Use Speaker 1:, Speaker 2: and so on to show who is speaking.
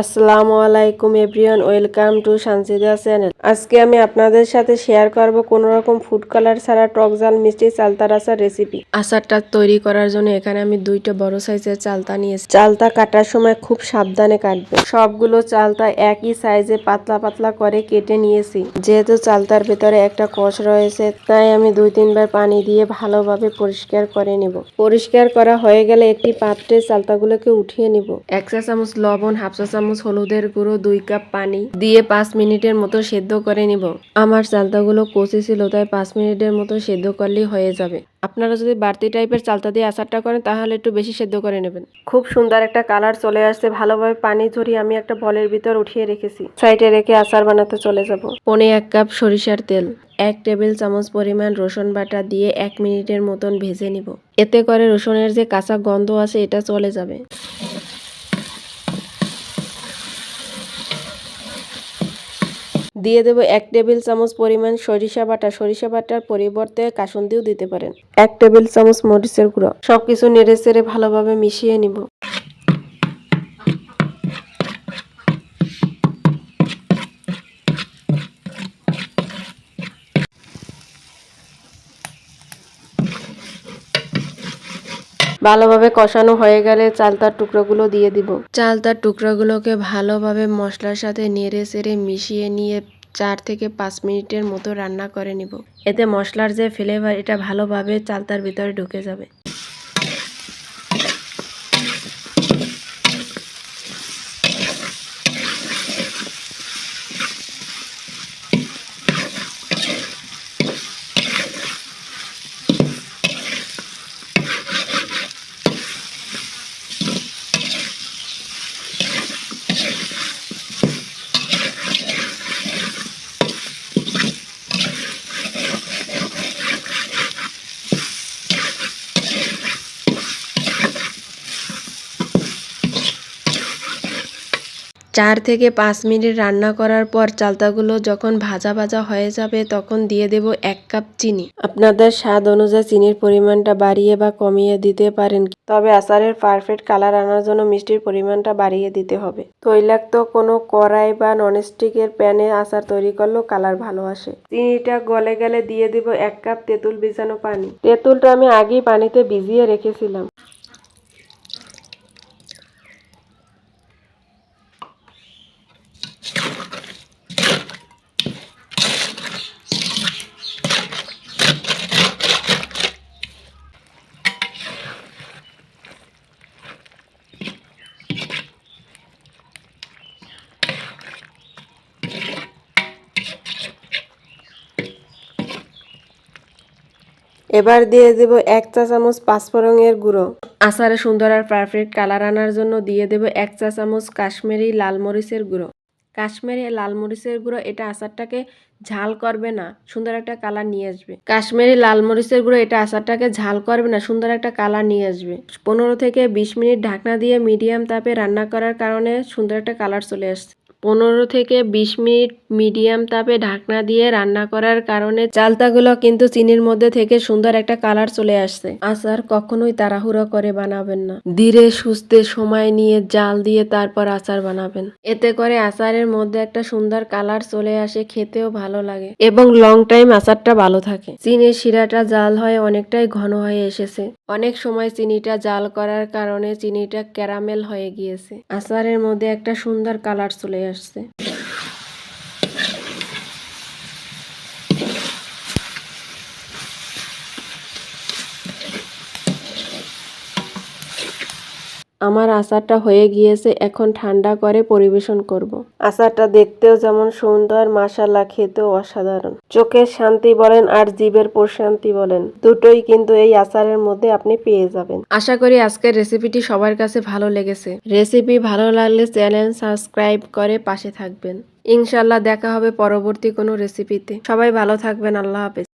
Speaker 1: আসসালামু আলাইকুম everyone welcome to Sansida channel. আজকে আমি আপনাদের সাথে শেয়ার করব কোন রকম ফুড কালার ছাড়া টক জাল মিষ্টি চালতার আচার রেসিপি আচারটা তৈরি করার জন্য এখানে আমি দুইটা বড় সাইজের চালতা নিয়েছি। চালতা কাটার সময় খুব সাবধানে কাটবে। সবগুলো চালতা একই সাইজে পাতলা পাতলা করে কেটে নিয়েছি। যেহেতু চালতার ভেতরে একটা কষ রয়েছে তাই আমি দুই তিনবার পানি দিয়ে ভালোভাবে পরিষ্কার করে নেব। পরিষ্কার করা হয়ে গেলে একটি পাত্রে চালতাগুলোকে উঠিয়ে নিব। এক চা চামচ লবণ হাফ চা চামচ হলুদের গুঁড়ো, দুই কাপ পানি দিয়ে পাঁচ মিনিটের মতো সেদ্ধ করে নিব। আমার চালতাগুলো কচি ছিল তাই পাঁচ মিনিটের মতো সেদ্ধ করলেই হয়ে যাবে। আপনারা যদি বাড়তি টাইপের চালতা দিয়ে আচারটা করেন, তাহলে একটু বেশি সেদ্ধ করে নেবেন। খুব সুন্দর একটা কালার চলে আসছে। ভালোভাবে পানি ঝরিয়ে আমি একটা বলের ভিতর উঠিয়ে রেখেছি। সাইডে রেখে আচার বানাতে চলে যাব। পনে এক কাপ সরিষার তেল, এক টেবিল চামচ পরিমাণ রসুন বাটা দিয়ে এক মিনিটের মতন ভেজে নিব। এতে করে রসুনের যে কাঁচা গন্ধ আছে, এটা চলে যাবে। দিয়ে দেবো এক টেবিল চামচ পরিমাণ সরিষা বাটা। সরিষা বাটার পরিবর্তে কাসুন্দিও দিতে পারেন। এক টেবিল চামচ মরিচের গুঁড়ো। সবকিছু নেড়ে চেড়ে ভালোভাবে মিশিয়ে নিব। ভালোভাবে কষানো হয়ে গেলে চালতার টুকরোগুলো দিয়ে দিব। চালতার টুকরোগুলোকে ভালোভাবে মশলার সাথে নেড়ে চেড়ে মিশিয়ে নিয়ে চার থেকে পাঁচ মিনিটের মতো রান্না করে নিব। এতে মশলার যে ফ্লেভার এটা ভালোভাবে চালতার ভিতরে ঢুকে যাবে। চার থেকে পাঁচ মিনিট রান্না করার পর চালতাগুলো যখন ভাজা ভাজা হয়ে যাবে তখন দিয়ে দেব এক কাপ চিনি। আপনাদের স্বাদ অনুযায়ী চিনির পরিমাণটা বাড়িয়ে বা কমিয়ে দিতে পারেন। তবে আচারের পারফেক্ট কালার আনার জন্য মিষ্টির পরিমাণটা বাড়িয়ে দিতে হবে। তৈলাক্ত কোনো কড়াই বা ননস্টিকের প্যানে আচার তৈরি করলেও কালার ভালো আসে। চিনিটা গলে গেলে দিয়ে দিব এক কাপ তেঁতুল ভিজানো পানি। তেঁতুলটা আমি আগেই পানিতে ভিজিয়ে রেখেছিলাম। এবার দিয়ে দেব এক চা চামচ পাঁচফোড়নের গুঁড়ো। আচারে সুন্দর আর পারফেক্ট কালার আনার জন্য দিয়ে দেব এক চা চামচ কাশ্মীরি লাল মরিচের গুঁড়ো। কাশ্মীরি লাল মরিচের গুঁড়ো, এটা আচারটাকে ঝাল করবে না, সুন্দর একটা কালার নিয়ে আসবে। কাশ্মীরি লাল মরিচের গুঁড়ো, এটা আচারটাকে ঝাল করবে না, সুন্দর একটা কালার নিয়ে আসবে। পনেরো থেকে বিশ মিনিট ঢাকনা দিয়ে মিডিয়াম তাপে রান্না করার কারণে সুন্দর একটা কালার চলে আসছে। পনেরো থেকে বিশ মিনিট মিডিয়াম তাপে ঢাকনা দিয়ে রান্না করার কারণে চালতাগুলো কিন্তু চিনির মধ্যে থেকে সুন্দর একটা কালার চলে আসছে। আচার কখনোই তাড়াহুড়ো করে বানাবেন না। ধীরে সুস্থে সময় নিয়ে জাল দিয়ে তারপর আচার বানাবেন। এতে করে আচারের মধ্যে একটা সুন্দর কালার চলে আসে, খেতেও ভালো লাগে এবং লং টাইম আচারটা ভালো থাকে। চিনির শিরাটা জাল হয়ে অনেকটাই ঘন হয়ে এসেছে। অনেক সময় চিনিটা জাল করার কারণে চিনিটা ক্যারামেল হয়ে গিয়েছে। আচারের মধ্যে একটা সুন্দর কালার চলে আসছে আমার আচারটা হয়ে গিয়েছে, এখন ঠান্ডা করে পরিবেশন করব। আচারটা দেখতেও যেমন সুন্দর মাসালা খেতেও অসাধারণ। চোখের শান্তি বলেন আর জীবের প্রশান্তি বলেন, দুটোই কিন্তু এই আচারের মধ্যে আপনি পেয়ে যাবেন। আশা করি আজকের রেসিপিটি সবার কাছে ভালো লেগেছে। রেসিপি ভালো লাগলে চ্যানেল সাবস্ক্রাইব করে পাশে থাকবেন। ইনশাল্লাহ দেখা হবে পরবর্তী কোনো রেসিপিতে। সবাই ভালো থাকবেন, আল্লাহ হাফেজ।